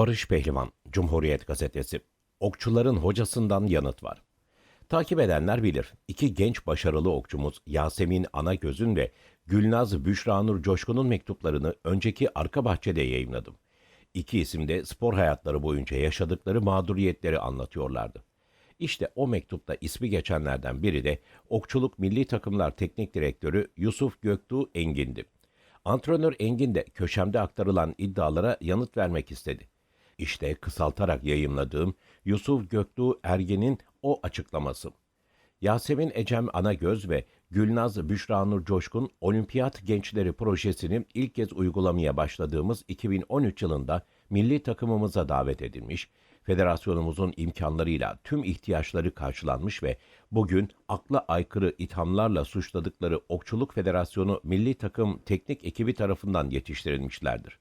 Barış Pehlivan, Cumhuriyet Gazetesi. Okçuların hocasından yanıt var. Takip edenler bilir. İki genç başarılı okçumuz Yasemin Anagöz'ün ve Gülnaz Büşranur Coşkun'un mektuplarını önceki arka bahçede yayınladım. İki isim de spor hayatları boyunca yaşadıkları mağduriyetleri anlatıyorlardı. İşte o mektupta ismi geçenlerden biri de Okçuluk Milli Takımlar Teknik Direktörü Yusuf Göktuğ Engin'di. Antrenör Engin de köşemde aktarılan iddialara yanıt vermek istedi. İşte kısaltarak yayımladığım Yusuf Göktuğ Ergen'in o açıklaması. Yasemin Ecem Anagöz ve Gülnaz Büşranur Coşkun Olimpiyat Gençleri projesini ilk kez uygulamaya başladığımız 2013 yılında milli takımımıza davet edilmiş, federasyonumuzun imkanlarıyla tüm ihtiyaçları karşılanmış ve bugün akla aykırı ithamlarla suçladıkları Okçuluk Federasyonu milli takım teknik ekibi tarafından yetiştirilmişlerdir.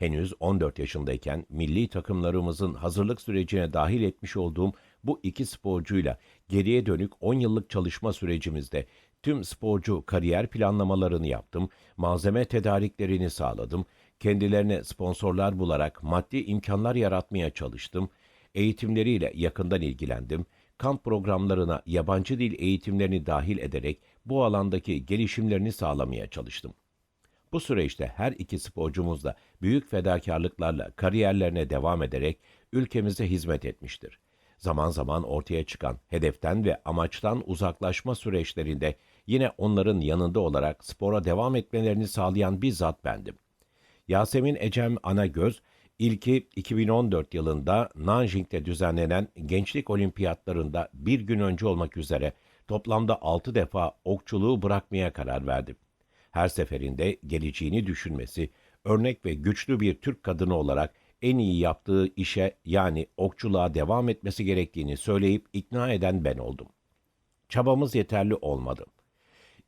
Henüz 14 yaşındayken milli takımlarımızın hazırlık sürecine dahil etmiş olduğum bu iki sporcuyla geriye dönük 10 yıllık çalışma sürecimizde tüm sporcu kariyer planlamalarını yaptım, malzeme tedariklerini sağladım, kendilerine sponsorlar bularak maddi imkanlar yaratmaya çalıştım, eğitimleriyle yakından ilgilendim, kamp programlarına yabancı dil eğitimlerini dahil ederek bu alandaki gelişimlerini sağlamaya çalıştım. Bu süreçte her iki sporcumuz da büyük fedakarlıklarla kariyerlerine devam ederek ülkemize hizmet etmiştir. Zaman zaman ortaya çıkan hedeften ve amaçtan uzaklaşma süreçlerinde yine onların yanında olarak spora devam etmelerini sağlayan bizzat bendim. Yasemin Ecem Anagöz, ilki 2014 yılında Nanjing'de düzenlenen Gençlik Olimpiyatlarında bir gün önce olmak üzere toplamda 6 defa okçuluğu bırakmaya karar verdi. Her seferinde geleceğini düşünmesi, örnek ve güçlü bir Türk kadını olarak en iyi yaptığı işe yani okçuluğa devam etmesi gerektiğini söyleyip ikna eden ben oldum. Çabamız yeterli olmadı.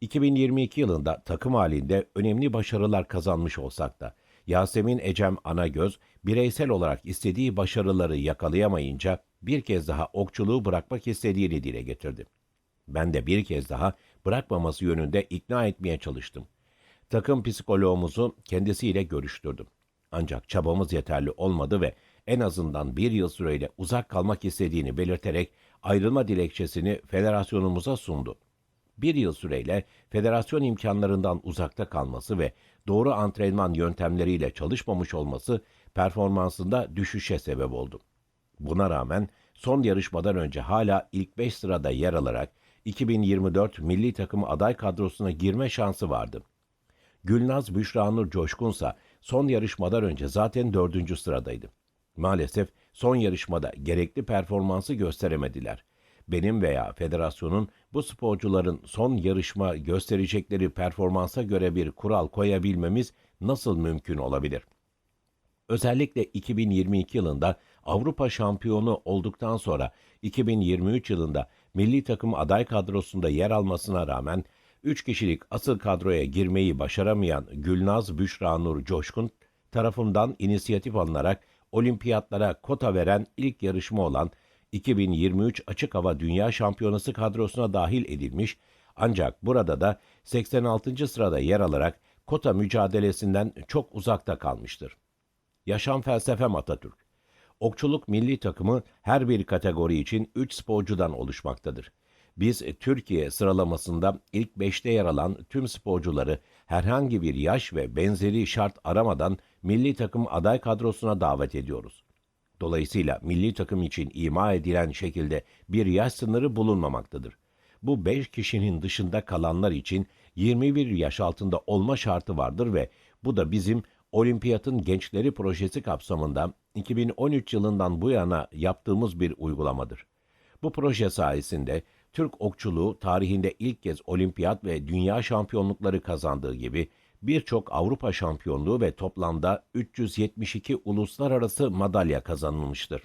2022 yılında takım halinde önemli başarılar kazanmış olsak da Yasemin Ecem Anagöz bireysel olarak istediği başarıları yakalayamayınca bir kez daha okçuluğu bırakmak istediğini dile getirdi. Ben de bir kez daha bırakmaması yönünde ikna etmeye çalıştım. Takım psikoloğumuzu kendisiyle görüştürdüm. Ancak çabamız yeterli olmadı ve en azından bir yıl süreyle uzak kalmak istediğini belirterek ayrılma dilekçesini federasyonumuza sundu. Bir yıl süreyle federasyon imkanlarından uzakta kalması ve doğru antrenman yöntemleriyle çalışmamış olması performansında düşüşe sebep oldu. Buna rağmen son yarışmadan önce hala ilk 5 sırada yer alarak 2024 milli takımı aday kadrosuna girme şansı vardı. Gülnaz Büşranur Coşkunsa son yarışmadan önce zaten dördüncü sıradaydı. Maalesef son yarışmada gerekli performansı gösteremediler. Benim veya federasyonun bu sporcuların son yarışma gösterecekleri performansa göre bir kural koyabilmemiz nasıl mümkün olabilir? Özellikle 2022 yılında Avrupa şampiyonu olduktan sonra 2023 yılında milli takım aday kadrosunda yer almasına rağmen 3 kişilik asıl kadroya girmeyi başaramayan Gülnaz Büşra Nur Coşkun tarafından inisiyatif alınarak olimpiyatlara kota veren ilk yarışma olan 2023 Açık Hava Dünya Şampiyonası kadrosuna dahil edilmiş ancak burada da 86. sırada yer alarak kota mücadelesinden çok uzakta kalmıştır. Yaşam felsefem Atatürk. Okçuluk milli takımı her bir kategori için 3 sporcudan oluşmaktadır. Biz Türkiye sıralamasında ilk 5'te yer alan tüm sporcuları herhangi bir yaş ve benzeri şart aramadan milli takım aday kadrosuna davet ediyoruz. Dolayısıyla milli takım için ima edilen şekilde bir yaş sınırı bulunmamaktadır. Bu 5 kişinin dışında kalanlar için 21 yaş altında olma şartı vardır ve bu da bizim Olimpiyatın Gençleri Projesi kapsamında 2013 yılından bu yana yaptığımız bir uygulamadır. Bu proje sayesinde Türk okçuluğu tarihinde ilk kez olimpiyat ve dünya şampiyonlukları kazandığı gibi birçok Avrupa şampiyonluğu ve toplamda 372 uluslararası madalya kazanılmıştır.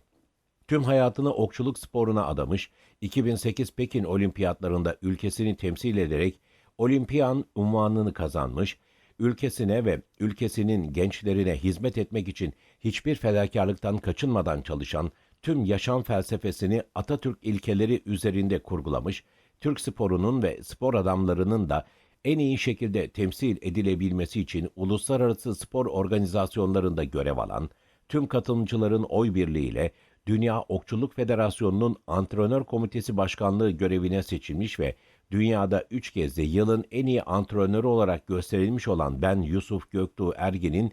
Tüm hayatını okçuluk sporuna adamış, 2008 Pekin olimpiyatlarında ülkesini temsil ederek olimpiyan unvanını kazanmış, ülkesine ve ülkesinin gençlerine hizmet etmek için hiçbir fedakarlıktan kaçınmadan çalışan tüm yaşam felsefesini Atatürk ilkeleri üzerinde kurgulamış, Türk sporunun ve spor adamlarının da en iyi şekilde temsil edilebilmesi için uluslararası spor organizasyonlarında görev alan, tüm katılımcıların oy birliğiyle Dünya Okçuluk Federasyonu'nun antrenör komitesi başkanlığı görevine seçilmiş ve dünyada üç kez de yılın en iyi antrenörü olarak gösterilmiş olan ben Yusuf Göktuğ Ergin'in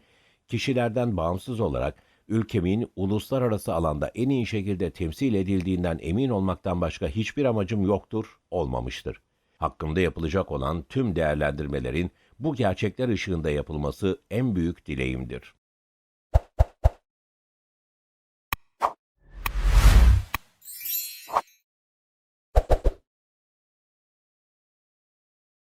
kişilerden bağımsız olarak ülkemin uluslararası alanda en iyi şekilde temsil edildiğinden emin olmaktan başka hiçbir amacım yoktur, olmamıştır. Hakkımda yapılacak olan tüm değerlendirmelerin bu gerçekler ışığında yapılması en büyük dileğimdir.